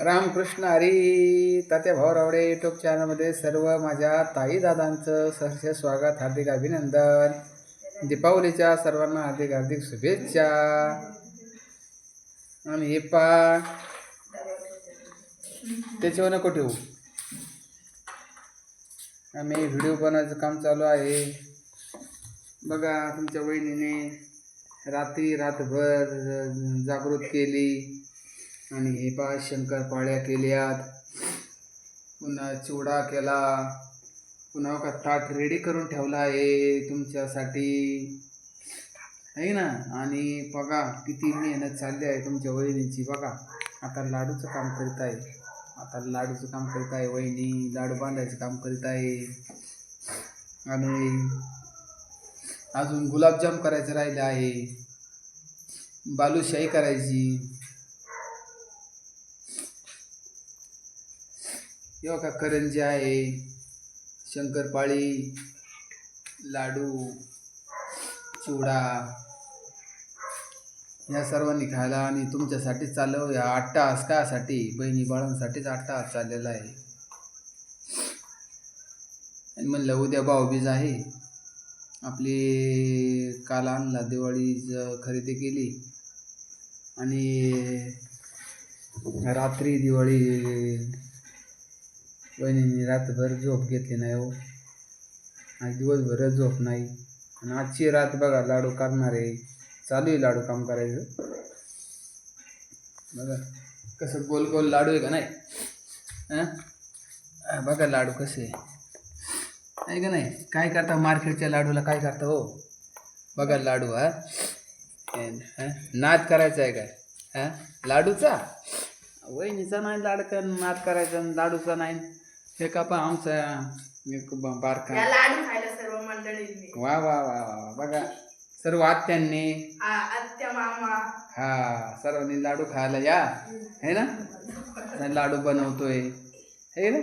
Ramakrishna Hari. Tatya Bhauravade YouTube चॅनलमध्ये सर्व माझ्या ताई दादांचं सहर्ष स्वागत हार्दिक अभिनंदन. दीपावलीच्या सर्वांना हार्दिक हार्दिक शुभेच्छा. आणि हे पा. त्याच्यावर नको ठेवू. आम्ही व्हिडिओ बनवायचं काम चालू आहे. बघा तुमच्या वहिनीने रात्री रातभर जागृत केली. आणि हे पा शंकरपाळ्या केल्यात. पुन्हा चिवडा केला. पुन्हा का ताट रेडी करून ठेवला आहे तुमच्यासाठी. आहे ना? आणि बघा किती मेहनत चालली आहे तुमच्या वहिनीची. बघा आता लाडूचं काम करीत आहे. आता लाडूचं काम करीत आहे वहिनी लाडू बांधायचं काम करीत आहे. आणि अजून गुलाबजाम करायचं राहिलं आहे. बालूशाही करायची. हे बघा करंजी आहे शंकरपाळी लाडू चिवडा या सर्वांनी खायला आणि तुमच्यासाठी चालव या आठ तास कासाठी बहिणी बाळांसाठीच आठ तास चाललेला आहे. आणि म्हणलं उद्या भाऊबीज आहे. आपली काल आणला दिवाळीच खरेदी केली. आणि रात्री दिवाळी वहिनीने रातभर झोप घेतली नाही हो. आज दिवसभरच झोप नाही. आणि आजची रात बघा लाडू करणार. आहे चालू आहे लाडू काम करायचं. बघा कसं गोल गोल लाडू आहे का नाही? हां? बघा लाडू कसे आहे. का नाही? काय करता मार्केटच्या लाडूला काय करता हो? बघा लाडू हा. नाद करायचा आहे काय? हां? लाडूचा? वहिनीचा नाही लाड कर नाद करायचा आणि लाडूचा नाही. हे का पा आमचा बारका. या लाडू खायला सर्व मंडळींनी. वा वा वा वा बघा सर्व आत्यांनी. आ- आत्या मामा. हा सर्वांनी लाडू खायला या. है ना? लाडू बनवतोय. है ना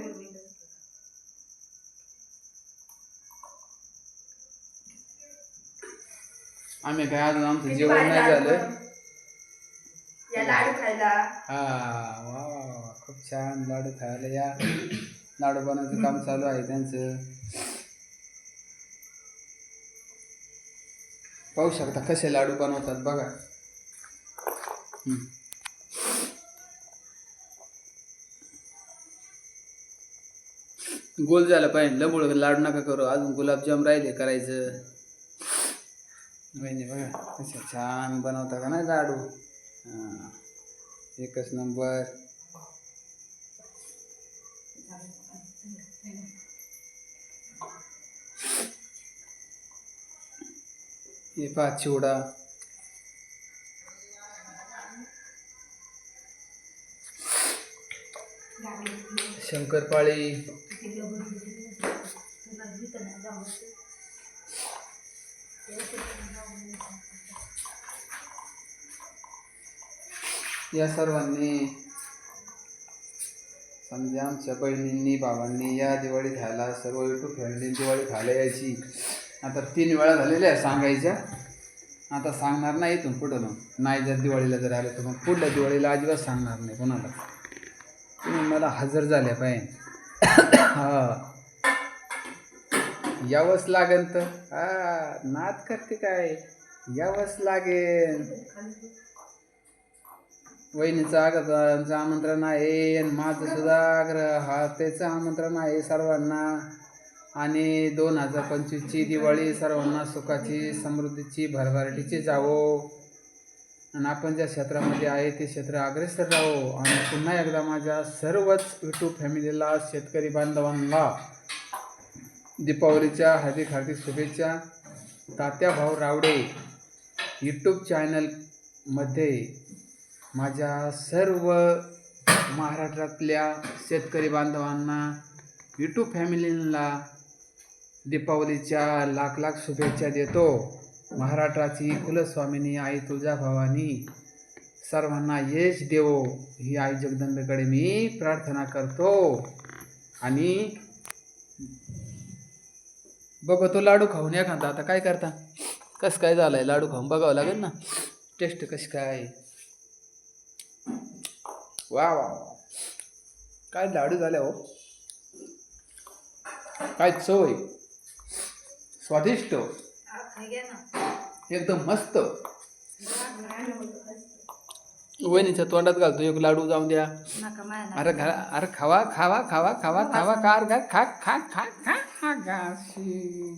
आम्ही काय अजून आमचं जेवण नाही झालं. हा वा वा. खूप छान लाडू खायला या. लाडू बनवायचं काम चालू आहे त्यांचं. पाहू शकता कसे लाडू बनवतात बघा. गोल झालं पाहिजे. लबुळ लाडू नका करू. अजून गुलाबजाम राहिले करायचं. म्हणजे बघा कसे छान बनवता का नाही लाडू. हां. एकच नंबर. हे पहा चिवडा। शंकरपाळी। या सर्वांनी समजा आमच्या बहिणींनी भावांनी या दिवाळी खायला सर्व युट्यूब फॅमिली दिवाळी खायला यायची. आता तीन वेळा झालेल्या आहे सांगायच्या. आता सांगणार नाही इथून पुढं मग. नाही जर दिवाळीला जर आलं तर मग पुढल्या दिवाळीला अजिबात सांगणार नाही कोणाला. तुम्ही मला हजर झाल्या पाहिजे. हा. यावंच लागेल तर. हा नाद करते काय? यावंच लागेल. वहिनीचं आग्रहाचं आमंत्रण आहे आणि माझं सुद्धा आग्रह हा त्याचं आमंत्रण आहे सर्वांना. आणि दोन हजार पंचवीसची दिवाळी सर्वांना सुखाची समृद्धीची भरभराटीची जावो. आणि आपण ज्या क्षेत्रामध्ये आहे ते क्षेत्र अग्रेसर राहो. आणि पुन्हा एकदा माझ्या सर्वच यूट्यूब फॅमिलीला शेतकरी बांधवांना दीपावलीच्या हार्दिक हार्दिक शुभेच्छा. तात्या भाऊ रावडे यूट्यूब चॅनलमध्ये माझ्या सर्व महाराष्ट्रातल्या शेतकरी बांधवांना यूट्यूब फॅमिलीला दीपावलीच्या लाख लाख शुभेच्छा देतो. महाराष्ट्राची कुलस्वामिनी आई तुळजाभवानी सर्वांना यश देवो ही आई जगदंबेकडे मी प्रार्थना करतो. आणि बघतो लाडू खाऊन एखादा आता काय करता? कसं काय झालं आहे लाडू खाऊन बघावं लागेल ना? टेस्ट कशी काय? आहे वा वा काय लाडू झाले हो? काय चव आहे? स्वादिष्ट. एकदम मस्त. वहिनीच्या तोंडात घालतो एक लाडू जाऊन द्या. अरे घा अरे खावा खावा खावा खावा खावा कार गा खा खा खा खा खा गाशी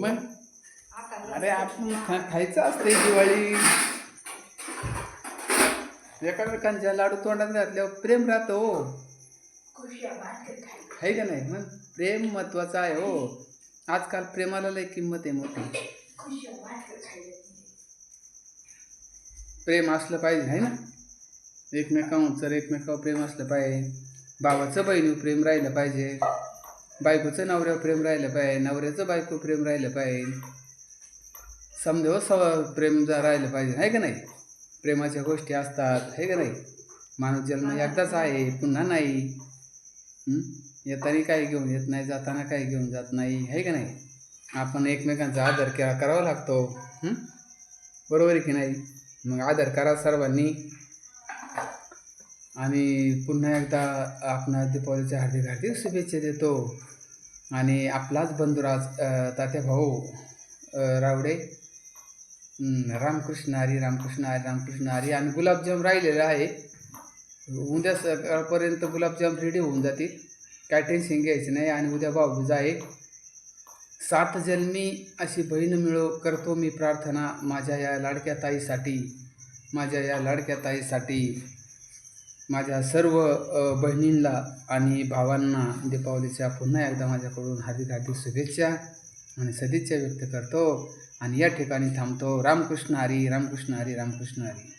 मग? अरे आपण खा- खायचं असते दिवाळी. एकामेकांच्या लाडू तोंडात घातल्यावर प्रेम राहतो हो. आहे का नाही? मग प्रेम महत्वाचं आहे हो. आजकाल प्रेमाला लय किंमत आहे मोठी. प्रेम असलं पाहिजे आहे ना? एकमेकांवर एकमेकावर प्रेम असलं पाहिजे. भावाचं बहिणीवर प्रेम राहिलं पाहिजे. बायकोचं नवऱ्यावर प्रेम राहिलं पाहिजे. नवऱ्याचं बायको प्रेम राहिलं पाहिजे. समजेव सव प्रेम राहिलं पाहिजे आहे का नाही? प्रेमाच्या गोष्टी असतात आहे का नाही? माणूस जन्म एकदाच आहे पुन्हा नाही. हं? येताना काही घेऊन येत नाही जाताना काही घेऊन जात नाही आहे का नाही? आपण एकमेकांचा आदर केला करावा लागतो. हं? बरोबर आहे की नाही? मग आदर करा सर्वांनी. आणि पुन्हा एकदा आपण दीपावलीच्या हार्दिक हार्दिक शुभेच्छा देतो. आणि आपलाच बंधुराज तात्या भाऊ रावडे हं, रामकृष्ण हरी रामकृष्ण हरी रामकृष्ण हरी. आणि गुलाबजाम राहिलेलं आहे. उद्या सकाळपर्यंत गुलाबजाम रेडी होऊन जातील. काय टेन्शन घ्यायचं नाही. आणि उद्या भाऊबीज आहे. सात जन्मी अशी बहीण मिळो करतो मी प्रार्थना माझ्या या लाडक्या ताईसाठी. माझ्या या लाडक्या ताईसाठी. माझ्या सर्व बहिणींना आणि भावांना दीपावलीच्या पुन्हा एकदा माझ्याकडून हार्दिक हार्दिक शुभेच्छा. आणि सदिच्छा व्यक्त करतो आणि या ठिकाणी थांबतो. रामकृष्ण हरी रामकृष्ण हरी रामकृष्ण हरी.